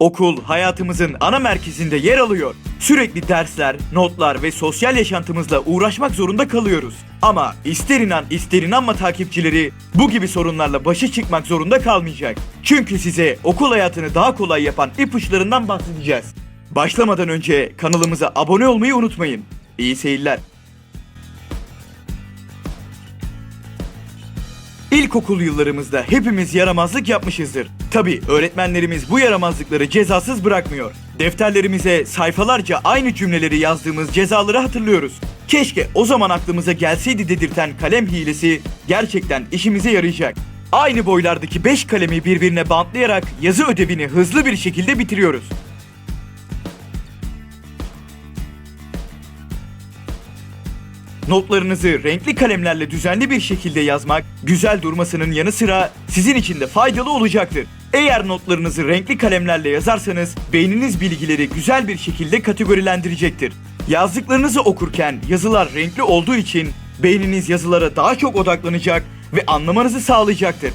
Okul hayatımızın ana merkezinde yer alıyor. Sürekli dersler, notlar ve sosyal yaşantımızla uğraşmak zorunda kalıyoruz. Ama ister inan ister inanma takipçileri bu gibi sorunlarla başa çıkmak zorunda kalmayacak. Çünkü size okul hayatını daha kolay yapan ipuçlarından bahsedeceğiz. Başlamadan önce kanalımıza abone olmayı unutmayın. İyi seyirler. İlkokul yıllarımızda hepimiz yaramazlık yapmışızdır. Tabi öğretmenlerimiz bu yaramazlıkları cezasız bırakmıyor. Defterlerimize sayfalarca aynı cümleleri yazdığımız cezaları hatırlıyoruz. Keşke o zaman aklımıza gelseydi dedirten kalem hilesi gerçekten işimize yarayacak. Aynı boylardaki 5 kalemi birbirine bantlayarak yazı ödevini hızlı bir şekilde bitiriyoruz. Notlarınızı renkli kalemlerle düzenli bir şekilde yazmak, güzel durmasının yanı sıra sizin için de faydalı olacaktır. Eğer notlarınızı renkli kalemlerle yazarsanız beyniniz bilgileri güzel bir şekilde kategorilendirecektir. Yazdıklarınızı okurken yazılar renkli olduğu için beyniniz yazılara daha çok odaklanacak ve anlamanızı sağlayacaktır.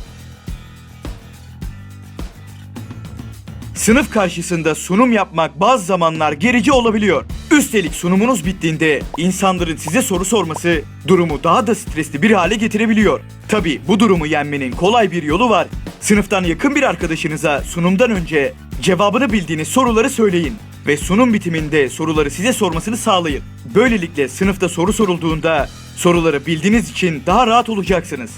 Sınıf karşısında sunum yapmak bazı zamanlar gerici olabiliyor. Üstelik sunumunuz bittiğinde insanların size soru sorması durumu daha da stresli bir hale getirebiliyor. Tabi bu durumu yenmenin kolay bir yolu var. Sınıftan yakın bir arkadaşınıza sunumdan önce cevabını bildiğiniz soruları söyleyin ve sunum bitiminde soruları size sormasını sağlayın. Böylelikle sınıfta soru sorulduğunda soruları bildiğiniz için daha rahat olacaksınız.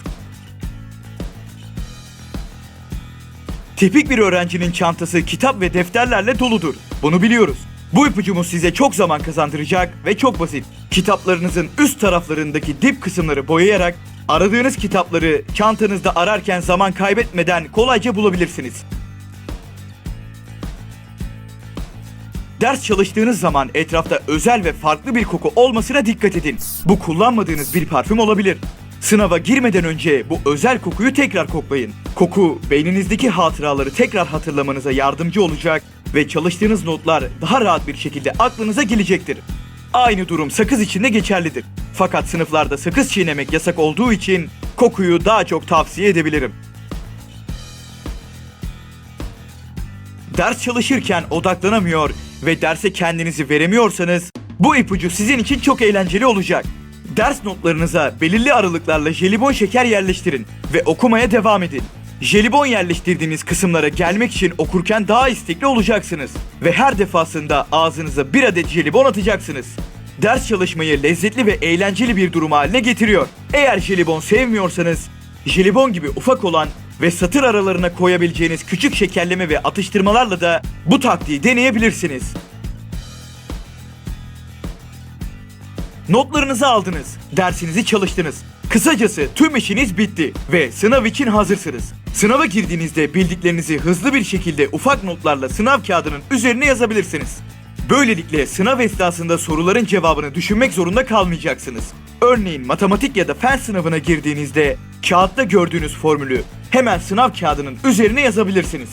Tipik bir öğrencinin çantası kitap ve defterlerle doludur. Bunu biliyoruz. Bu ipucumuz size çok zaman kazandıracak ve çok basit. Kitaplarınızın üst taraflarındaki dip kısımları boyayarak aradığınız kitapları çantanızda ararken zaman kaybetmeden kolayca bulabilirsiniz. Ders çalıştığınız zaman etrafta özel ve farklı bir koku olmasına dikkat edin. Bu kullanmadığınız bir parfüm olabilir. Sınava girmeden önce bu özel kokuyu tekrar koklayın. Koku beyninizdeki hatıraları tekrar hatırlamanıza yardımcı olacak ve çalıştığınız notlar daha rahat bir şekilde aklınıza gelecektir. Aynı durum sakız için de geçerlidir. Fakat sınıflarda sakız çiğnemek yasak olduğu için kokuyu daha çok tavsiye edebilirim. Ders çalışırken odaklanamıyor ve derse kendinizi veremiyorsanız bu ipucu sizin için çok eğlenceli olacak. Ders notlarınıza belirli aralıklarla jelibon şeker yerleştirin ve okumaya devam edin. Jelibon yerleştirdiğiniz kısımlara gelmek için okurken daha istekli olacaksınız ve her defasında ağzınıza bir adet jelibon atacaksınız. Ders çalışmayı lezzetli ve eğlenceli bir durum haline getiriyor. Eğer jelibon sevmiyorsanız, jelibon gibi ufak olan ve satır aralarına koyabileceğiniz küçük şekerleme ve atıştırmalarla da bu taktiği deneyebilirsiniz. Notlarınızı aldınız, dersinizi çalıştınız. Kısacası tüm işiniz bitti ve sınav için hazırsınız. Sınava girdiğinizde bildiklerinizi hızlı bir şekilde ufak notlarla sınav kağıdının üzerine yazabilirsiniz. Böylelikle sınav esnasında soruların cevabını düşünmek zorunda kalmayacaksınız. Örneğin matematik ya da fen sınavına girdiğinizde kağıtta gördüğünüz formülü hemen sınav kağıdının üzerine yazabilirsiniz.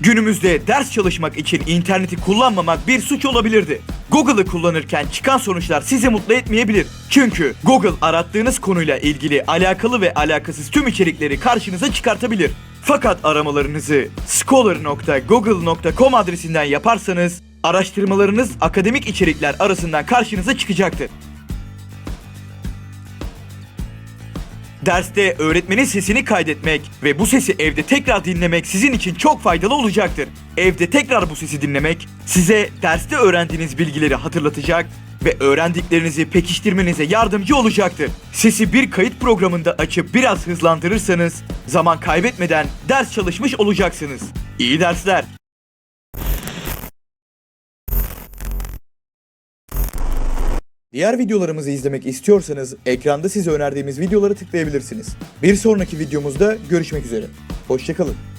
Günümüzde ders çalışmak için interneti kullanmamak bir suç olabilirdi. Google'ı kullanırken çıkan sonuçlar sizi mutlu etmeyebilir. Çünkü Google arattığınız konuyla ilgili alakalı ve alakasız tüm içerikleri karşınıza çıkartabilir. Fakat aramalarınızı scholar.google.com adresinden yaparsanız araştırmalarınız akademik içerikler arasından karşınıza çıkacaktır. Derste öğretmenin sesini kaydetmek ve bu sesi evde tekrar dinlemek sizin için çok faydalı olacaktır. Evde tekrar bu sesi dinlemek size derste öğrendiğiniz bilgileri hatırlatacak ve öğrendiklerinizi pekiştirmenize yardımcı olacaktır. Sesi bir kayıt programında açıp biraz hızlandırırsanız zaman kaybetmeden ders çalışmış olacaksınız. İyi dersler. Diğer videolarımızı izlemek istiyorsanız ekranda size önerdiğimiz videoları tıklayabilirsiniz. Bir sonraki videomuzda görüşmek üzere. Hoşçakalın.